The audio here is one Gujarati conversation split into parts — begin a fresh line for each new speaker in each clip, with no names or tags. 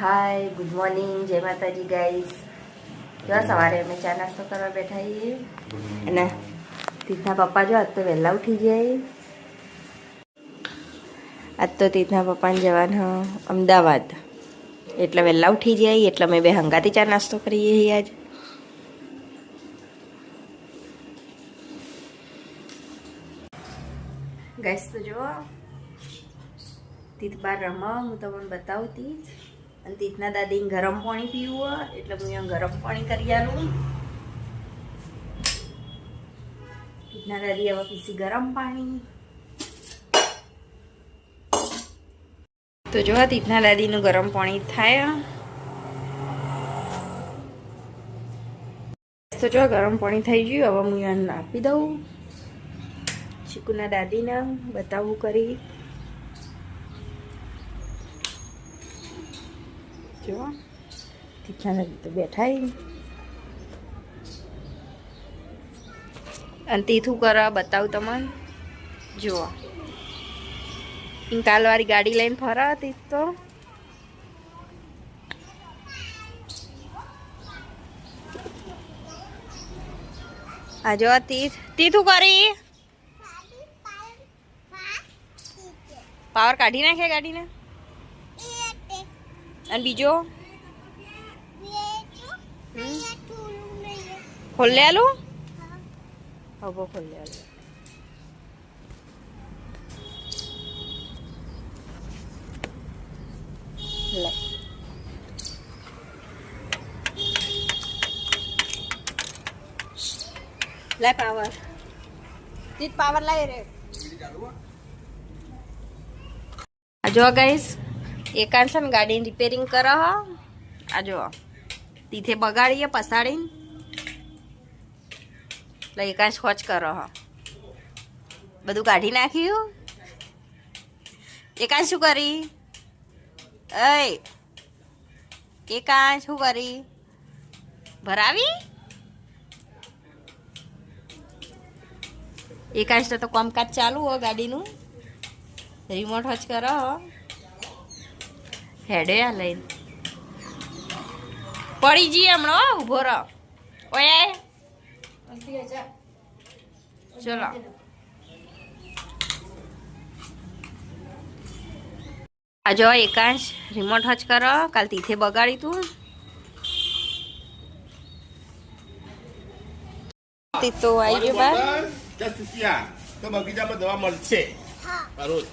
હાય ગુડ મોર્નિંગ જય માતાજી ગાઈસ જો સવારે અમે ચા નાસ્તો કરવા બેઠા છીએ. અને તીર્થના પપ્પા જો આજ તો વહેલા ઉઠી જાય આજ તો તીર્થના પપ્પાને જવાનું અમદાવાદ. એટલે વહેલા ઉઠી જાય એટલે અમે બે હંગાથી ચા નાસ્તો કરીએ છીએ આજ. ગાઈસ તો જો તીથ બાર રમવા હું તમને બતાવતી અને તીતના દાદીને ગરમ પાણી પીવું એટલે હું ગરમ પાણી કરી આલું. તીતના દાદી હવે પીસી ગરમ પાણી. તો જો તીથના દાદીનું ગરમ પાણી થાય. તો જો ગરમ પાણી થઈ ગયું, હવે હું આપી દઉં. ચીકુના દાદીને બતાવું કરી. જો દાદી તો બેઠા ઈ. અને તીથું કરવા બતાવું તમને જુઓ કાલવાળી ગાડી લઈને ફરા તીથ તો આ જો તીથ તીથું કરી પાવર કાઢી નાખે ગાડીને અને બીજો? ખોલી આલું? હબો ખોલી આલું. લે. લે પાવર. તીત પાવર લાવી રે. આ જો ગાઈસ એકાંત છે ને ગાડીની રિપેરિંગ કરો આ જો તીથે બગાડીએ, પસાડીને. એટલે એકાંશ ખોચ કરો બધું કાઢી નાખ્યું? એકાંશ શું કરી? અય એકાંશ શું કરી? ભરાવી? એકાંશ તો કામકાજ ચાલુ હો ગાડીનું. રિમોટ હોચ કરો હેડે આ લઈને. પડી જઈએ હમણાં હો, ઊભો રહો. ઓય ચલો. આ જો એકાંશ રિમોટ હચ કરો. કાલ તીથે બગાડી તું તીતો આવી ગયો બાર
તો બગીચામાં દવા મળશે. રોજ.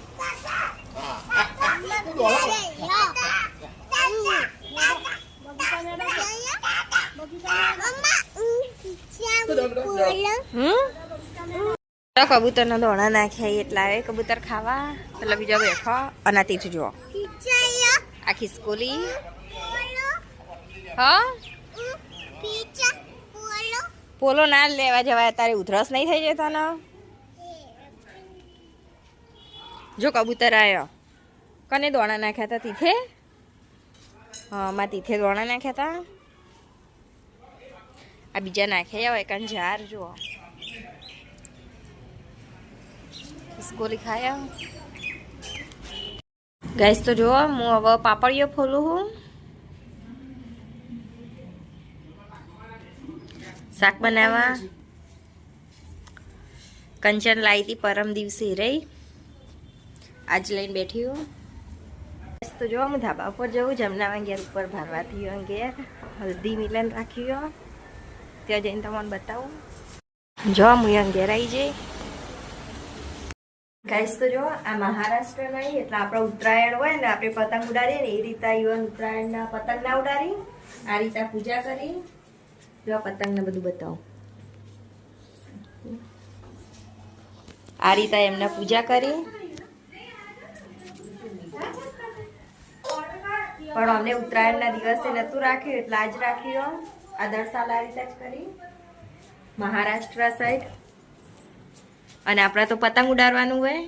તો કબૂતરના દોણા નાખ્યા એટલા આવે. કબૂતર ખાવા. એટલે બીજા બેઠો. અને તીઠ જુઓ. આખી સ્કૂલી. હા? પોલો ના લેવા જવાય. તારે ઉધરસ નહીં થઈ જતો ને જો કબૂતર આવ્યો કને દોણા નાખ્યા હતા તીથે? હા માં તીથે દોણા નાખ્યા હતા આ બીજા નાખ્યા હોય કંજાર જુઓ. સ્કોલી ખાયા ગાઈસ તો જુઓ, હું હવે પાપડીઓ ફોલું હું શાક બનાવવા. કંચન લાવી હતી પરમ દિવસે રહી. આજ લઈને બેઠી હું. તો જો હું ધાબા ઉપર જવું જમના ઘેર ઉપર ભરવાથી અંગે હલ્દી મિલન રાખ્યું. ત્યાં જઈને તમને બતાવું. જો મુયંગ ઘેરાઈ જઈ. ગાઈસ તો જો આ મહારાષ્ટ્રમાં નહીં એટલે આપણે ઉત્તરાયણ હોય ને, આપણે પતંગ ઉડાડીએ ને, એ રીતે આવ્યો ઉત્તરાયણના પતંગ ના ઉડાડી આ રીતે પૂજા કરી જો આ પતંગને બધું બતાવું. આ રીતે એમને પૂજા કરી પણ અમને ઉત્તરાયણના દિવસે નહોતું રાખ્યું, એટલે આજ રાખ્યું. આ દર સાલ રીતે જ કરી. મહારાષ્ટ્ર સાઈડ અને આપણે તો પતંગ ઉડાડવાનું હોય.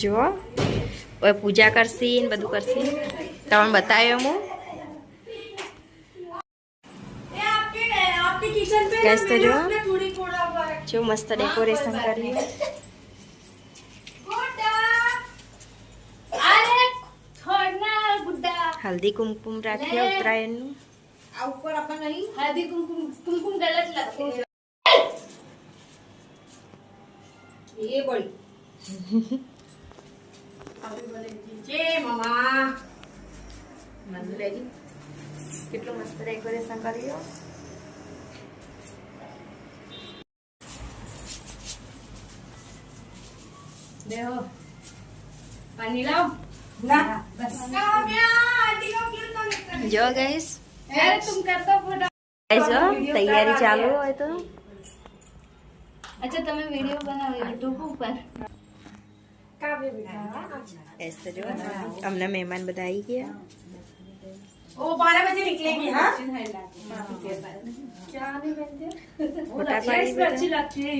જુઓ હવે પૂજા કરશી ને બધું કરશી. તમને બતાવ્યો હું. ગેસ તો જો. જો મસ્ત ડેકોરેશન કર્યું. હલ્દી કુમકુમ રાખ્યા ઉત્તરાયણનું
આ ઉપર આપણે નહીં હલ્દી કુમકુમ કુમકુમ ગલત લગતી એ બોલી જય મમા મંદુ
કેટલું મસ્ત ડેકોરેશન કર્યું
દેહો પાણી લાવ ના બસ
જો ગઈશ
અરે તુમ કરતો ફોટો
જો તૈયારી ચાલુ હોય તો
અચ્છા તમે વિડિયો બનાવો યુટ્યુબ ઉપર
એસ તો જો અમને મહેમાન બધા આવી ગયા
वो बारह बजे निकलेंगे हाँ
ફોટા પાડી બધા.
अच्छी लगती है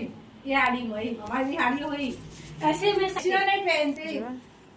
ये आड़ी हुई हमारी आड़ी हुई ऐसे में दक्षिणा नहीं पहनते
જો.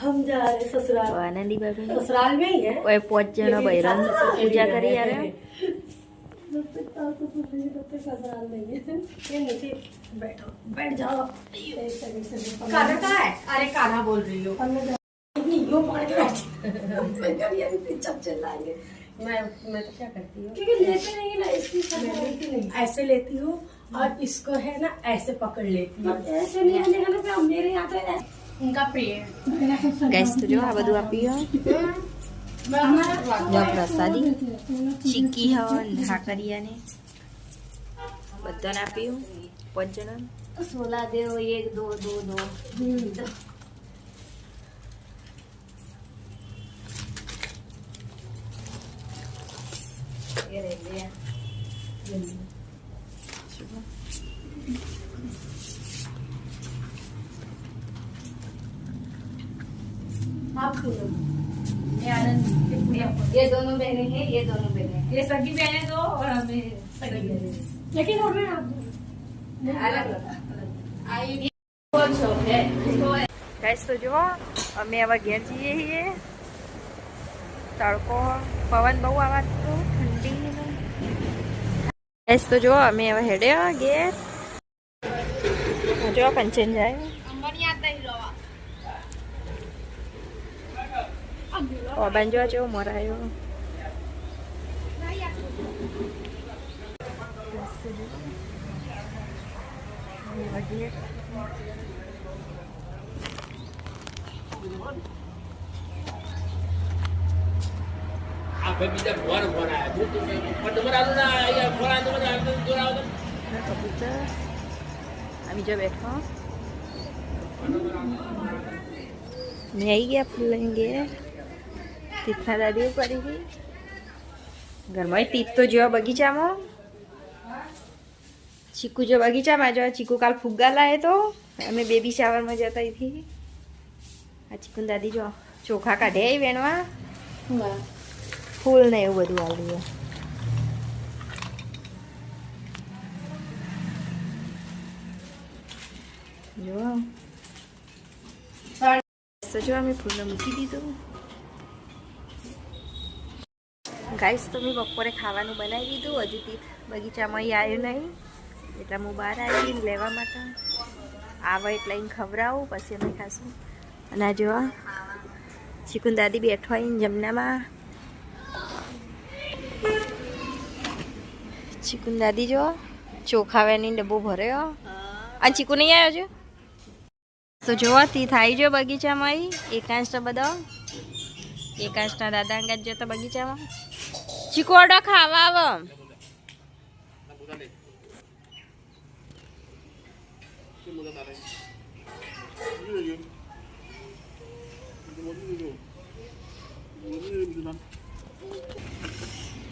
हम जा रहे ससुराल। ससुराल में ही है।
ओए पहुँच जाना भाई राम पूजा करी
आ रहे हैं। तो है ये नीचे बैठो बैठ जाओ। का है? अरे काना बोल रही हो। यो के चप चलाएँगे मैं मैं तो क्या करती हूँ? क्योंकि लेते नहीं ना इसकी लेती नहीं। ऐसे लेती हूँ और इसको है ना ऐसे पकड़ लेती हूँ। ऐसे नहीं मेरे यहाँ तो उनका प्रिय
ગેસ તો જો આ બધું આપ્યું જો પ્રસાદી ચીકી હવન ઢાકરિયાને બધાને આપ્યું પાંચ જણા
सोलह दे एक दो दो दो ये रह ये दोनों बहनें हैं ये दोनों बहनें हैं ये सगी बहनें दो और हमें सगी बहनें लेकिन हमें अलग अलग आई वो छोट है इसको
ગેસ તો જો અમે હવે ઘેર જઈએ છીએ તડકો પવન બહુ આવતું ઠંડી ગેસ તો જો અમે હવે હેડ્યા ઘેર જો કંચન જાય
આવો તો
કબૂતર આ બીજો બેઠો. મેં આવી ગયા ફૂલ લઈને ઘેર. તીર્થના દાદીઓ પડી ગઈ. ઘરમાં તીર્થ તો જેવા બગીચામાં. ચીકુ જો બગીચામાં જો ચીકુ કાલ ફુગ્ગા લાવે તો અમે બેબી શાવરમાં જતા હતી આ ચીકુ દાદી જો ચોખા કાઢે આવી વેણવા. ફૂલ ને એવું બધું આવ્યું જો. જો અમે ફૂલને મૂકી દીધું. ગાઈસ, તો મેં બપોરે ખાવાનું બનાવી દીધું. હજુ તીર્થ બગીચામાં આવ્યું નહીં. એટલે હું બહાર આવી લેવા માટે. આવે એટલે અહીં ખવડાવું, પછી અમે ખાશું. અને આ જોવા ચીકુન દાદી બેઠો આવીને જમનામાં. ચીકુન દાદી જો ચોખા વેની ડબ્બો ભર્યો. આ ચીકુ નહીં આવ્યો છે તો જોવા તી થાય જો બગીચામાં એકાંશ તો બધો. એકાંશના દાદા અંગાત જતો બગીચામાં. ચીકોડો ખાવા આવો.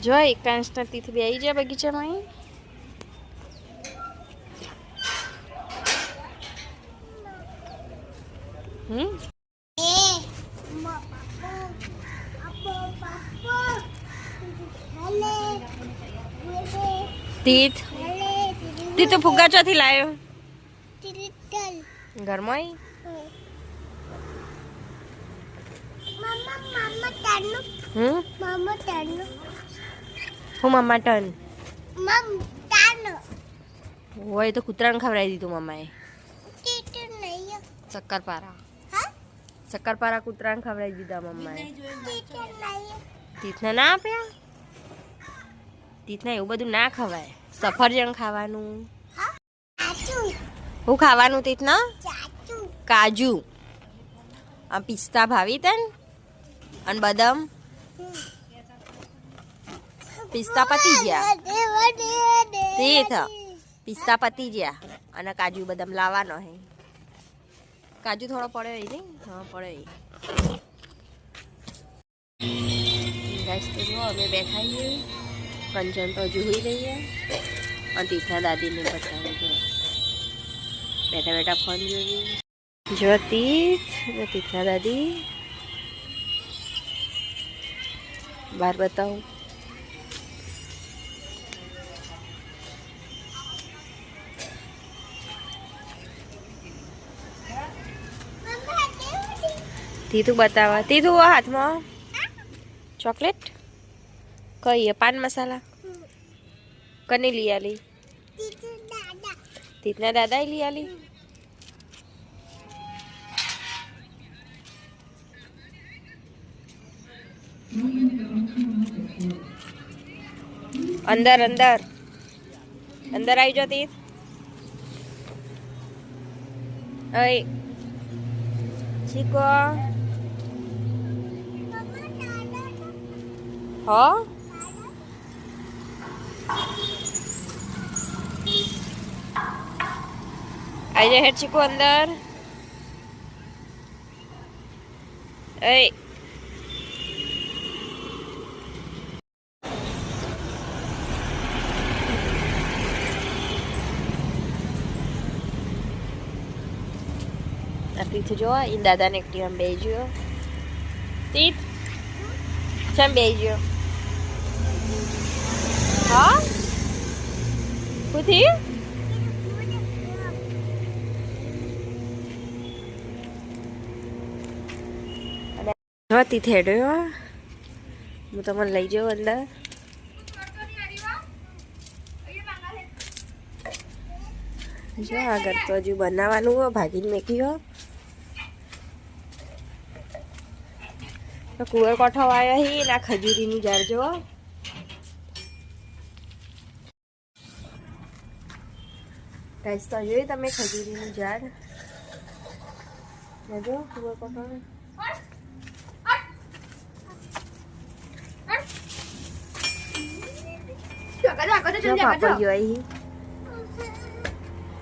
જો એકાંશના તીથ બે આવી જાય બગીચામાં હમ? તીત તી તો ફુગ્ગા ચોથી લાયો. ઘરમાં? હમ? હું મમ્મા ટન? હોય તો કૂતરાને ખવડાવી દીધું મમ્માએ શક્કરપારા. શક્કરપારા કૂતરાને ખવડાવી દીધા મમ્માએ તીથને ના આપ્યા? તીથને એવું બધું ના ખવાય. સફરજન ખાવાનું. હું? ખાવાનું તીથના કાજુ. આ પિસ્તા ભાવી તન? અને બદામ? પિસ્તા પતી ગયા? થ પિસ્તા પતી ગયા. અને કાજુ બદામ લાવવાનો હે. કાજુ થોડો પડ્યો એ નહીં? હા પડ્યો ગાઈસ તો જો અમે બેઠા છીએ. કંચન તો હજુ હોઈ રહીએ અને તીર્થા દાદીને બતાવું જો. બેઠા બેઠા ફોન જોઈએ જો તીર્થ જો તીથા દાદી. બહાર બતાવું. તીધું બતાવા તીધું હાથમાં. ચોકલેટ? કઈ પાન મસાલા? કની લઈ આલી? તીતના દાદા લઈ આલી? અંદર અંદર. અંદર આવી જો તીત. અય ચીકો હ? આવી જા હેડ ચીકુ અંદર એ તીથ જો એ દાદાને એકટીમાં બે ગયો તીથ ચમ બે ગયો હા? જો તીથ હેડ્યો હું. તમને લઈ જાઉં અંદર. જો આગળ તો હજુ બનાવવાનું હો, ભાગીને મેકી હો. કુંવર કોઠો આવ્યા હી ના ખજૂરીનું જાર જો ગાઈસ તો જોયું તમે ખજૂરીનું ઝાડ જો કોઠો જો પાપડીઓ આવી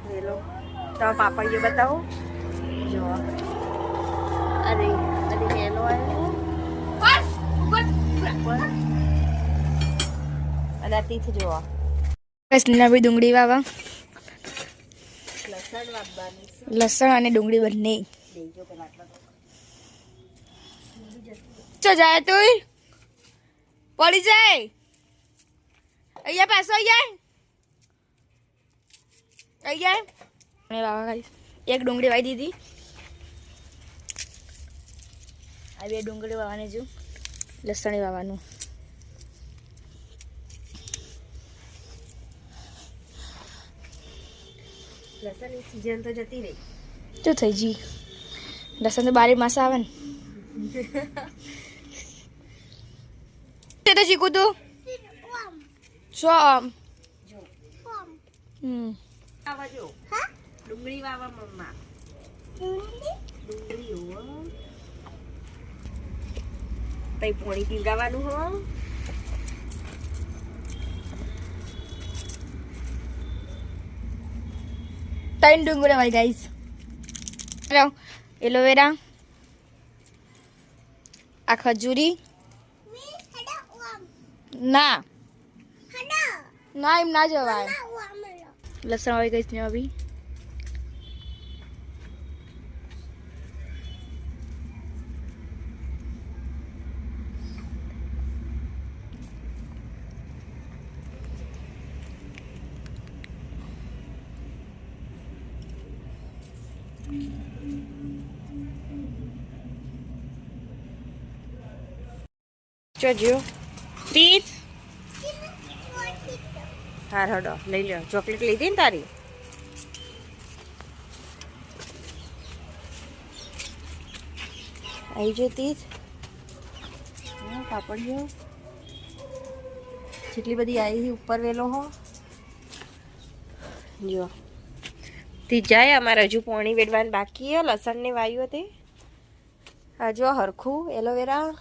વેલો તમે પાપડીઓ બતાવો જો અરે અરે વેલો આવ્યો અને તીથ જોવા
ભાઈ ડુંગળી વાવા
લસણ
અને ડુંગળી બંને. ચો જાય તું પડી જાય. અહીંયા પાછો અહીંયા. અહીંયા. વાવા ખાઈ એક ડુંગળી વાવી દીધી. આ બે ડુંગળી વાવવાની જો લસણ વાવવાનું.
લસણની સિઝન તો જતી રહી.
શું થઈ જી લસણ તો બારી માસ આવે ને. તે તો ચીકુ તું. શું આમ? હમ.
વાવા જો. ડુંગળી વાવા મમ્મા. ડુંગળી હો. તઈ પોણી પીવડાવવાનું હો.
ત્રણ ડુંગળી વાળી હેલો એલોવેરા આ ખજૂરી ના ના એમ ના જવાય લસણ વાળી ગઈશ ને અભી
જોજો તીત હાર હડો લઈ લ્યો. ચોકલેટ લીધી ને તારી? આવી જો હા, પાપડીઓ જેટલી બધી આવી ઉપર વેલો હો. જો તી જાય, અમારે હજુ પોણી વેડવાનું બાકી હે લસણની વાયુ હતી. આ જો હરખું, એલોવેરા.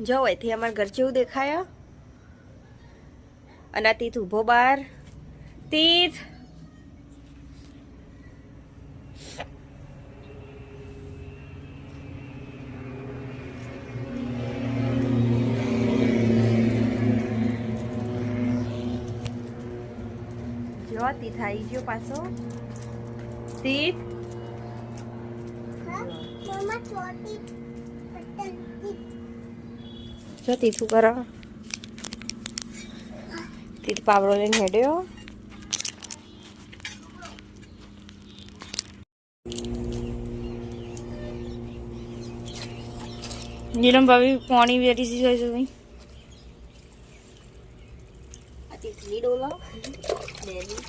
જો, એથી અમારા ઘર જેવું દેખાયા. અને તીથ ઊભો બાર. તીથ તીથ આવી ગયો પાછો. તીથ જો તીથું કરો? તીથ પાવડો લઈને હેડ્યો.
નીલમ ભાભી પાણી વેરી છે ભાઈ
આ તીથની ડોલો. બેની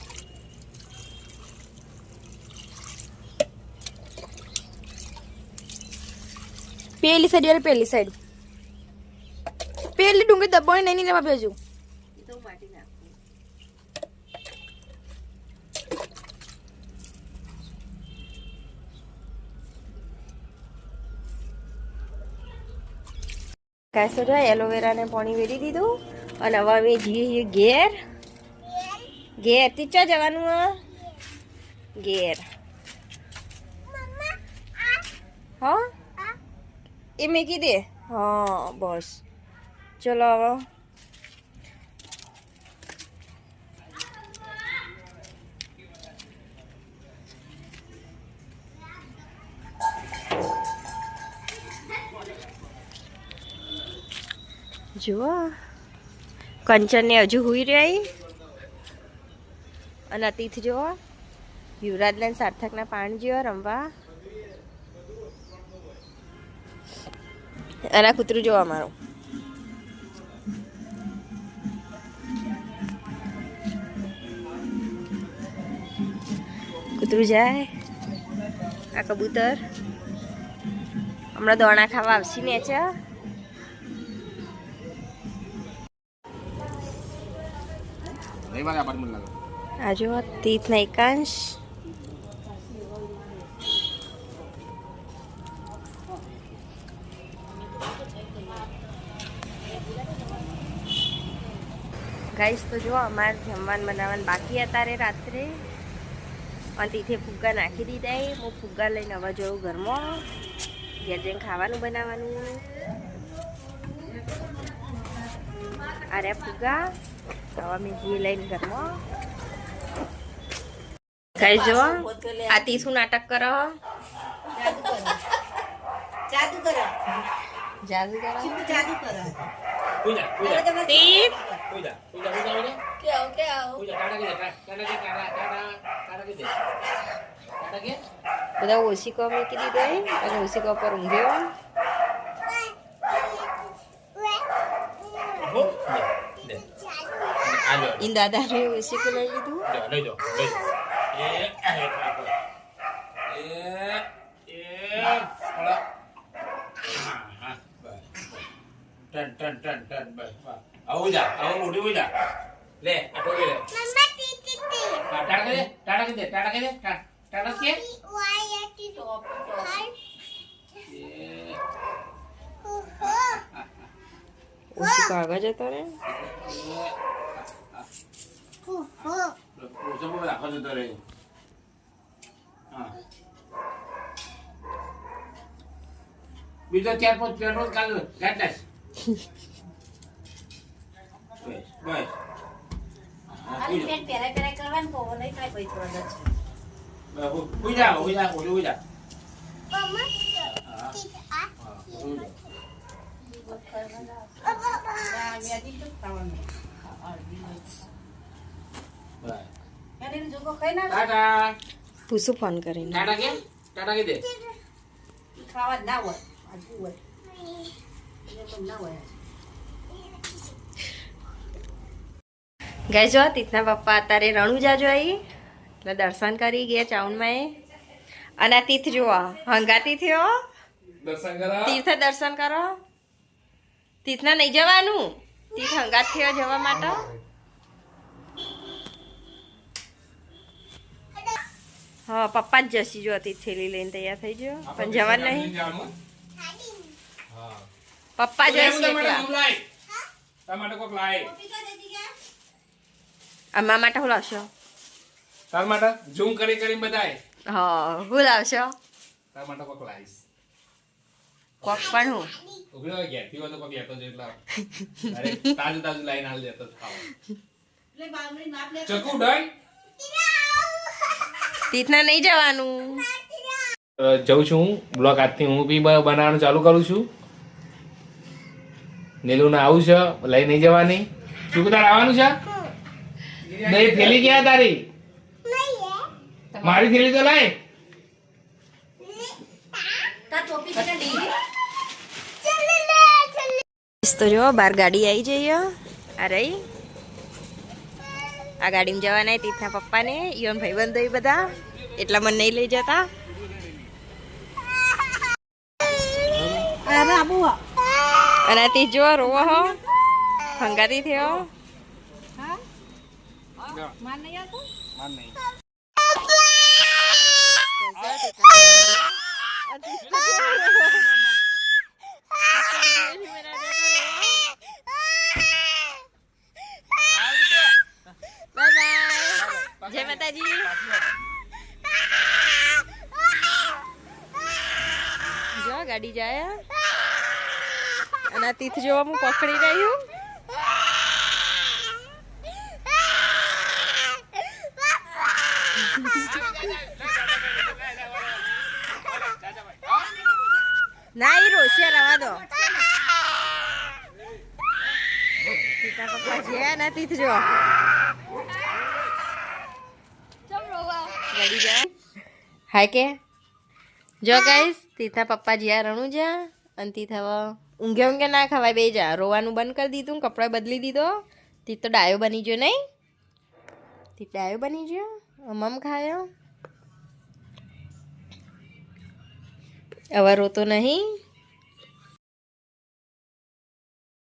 પેલી સાઈડ યાર પેલી સાઈડ પેલી ડુંગળી દબાણી નહીં લેવા ભાભી હજુ
એ તો માટી નાખું કાંઈ જો એલોવેરાને પાણી વેરી દીધું અને હવે અમે જઈએ ઘેર. ઘેર. થી ચા જવાનું ઘેર. હા? એ મેં કીધે. હા, બસ. ચલો હવે. જુઓ. કંચનને હજુ હુઈ રહી. અને અતિથ જુઓ. યુવરાજને ને સાર્થકના પાણી જેવો રમવા. અને આ કૂતરું જોવા મારું. કૂતરું જાય. આ કબૂતર. હમણાં દોણા ખાવા આવશે ને છે
આ
જો એકાંશ. ગાઈસ તો જો અમારે જમવાનું બનાવવાનું બાકી હતા રે રાત્રે. અને તીથે ફુગ્ગા નાખી દીધા એ. હું ફુગ્ગા લઈને હવે જોઉં ઘરમાં. ઘેર જઈને ખાવાનું બનાવવાનું. અરે ફુગ્ગા હવે મેં ઘી લઈને ઘરમાં. ગાઈશ જો. આ તીસું નાટક કરો?
જાદુ કરો.
જાદુ કરો?
જાદુ કરો.
પૂજા પૂજા
તીત
પૂજા પૂજા પૂજા પૂજા
કે આવો કે આવો
પૂજા ટાટા કે ટાટા કે ટાટા ટાટા કે ટાટા કે
બધા ઓશિકો મૂકી દીધો એ અને ઓશિકો પર ઊંઘ્યો
હો દે આ લો
ઈન દાદાને ઓશિકો લઈ લીધું
લો લઈ દો લઈ દો એ એ એ ફળા હા બસ ટન ટન ટન ટન બસ બસ આવું જા આવું મોટી ઉઈ જા. લે આ ટોકી લે. હા ટાટા કે દે ટાટા કે દે ટાટા કે દે ટાટા કે
જતો રે
ઓછો બહુ રાખો જતો રહે. હા. બીજો ચાર પાંચ પેટ્રોલ કાલ ગાડી બસ બસ
પહેરાય પહેરાય કરવાનું નહીં કાંઈ પછી થોડા
જા. હુ- હુઈ જા હુઈ જા ઓલી હુઈ જા. હા. હા, હુઈ જા.
આ મેદી શું ખાવાનું?
બસ. ટાટા.
પૂછું ફોન કરીને.
ટાટા કે ટાટા કે દે.
ખાવા જ ના હોય. આજુ હોય ના હોય.
ગઈ જો તીથના પપ્પા અત્યારે રણુજા જોઈ એટલે દર્શન કરી ગયા ચાઉનમાં એ. અને આ તીર્થ જુઓ હંગાતી થયો તીર્થ દર્શન કરો. તીર્થના નહીં જવાનું. તીર્થ હંગાત થયો જવા માટે. હા પપ્પા જ જશી જો તીર્થ થેલી લઈને તૈયાર થઈ ગયો. પણ જવાનું નહીં. પપ્પા જશે
તમારે કોક લાય. તમારે
મા માટે હું લાવશો?
તાર માટે ઝૂમ કરી કરી બધાય.
હા હું લાવશો?
તાર માટે કોક લાઈશ
કોક પણ હું.
ઊભી હોય ઘેરથી હોય તો કોક લેતો જ એટલા અરે તાજું તાજું લાઈન હાલ દેતો ખાવા. ચકુ ડન
તીતના નહીં જવાનું.
જઉં છું. હું બ્લોગ આજથી હું બી બનાવવાનું ચાલુ કરું છું. નીલુને આવું છે. લઈ નહીં જવાની. શું તારે આવવાનું છે? નહીં થેલી ક્યાં તારી? મારી થેલી તો લાય.
તો જો બાર ગાડી આવી જઈએ આ રહી. આ ગાડીમાં જવાના તીર્થના પપ્પાને ઈવન ભાઈબંધો એ બધા. એટલા મને નહીં લઈ જતા. અને તીજો રોવો હો. હંગાતી થયો. માતાજી જો ગાડી જાય. અને તીથ જોવા હું પકડી રહ્યું ના ઈ રોશિયા રવા દો પિતા પપ્પા છે ને તીર્થ જો ગાડી હાય કે? જો ગાઈસ તીથા પપ્પા જ્યાં રણું જા અને તીથ ઊંઘે ઊંઘે ના ખવાય બે જા. રોવાનું બંધ કરી દીધું કપડાં બદલી દીધો. તી તો ડાયો બની ગયો નહીં. તી ડાયો બની ગયો. અમમ ખાયો. હવે રોતો નહીં.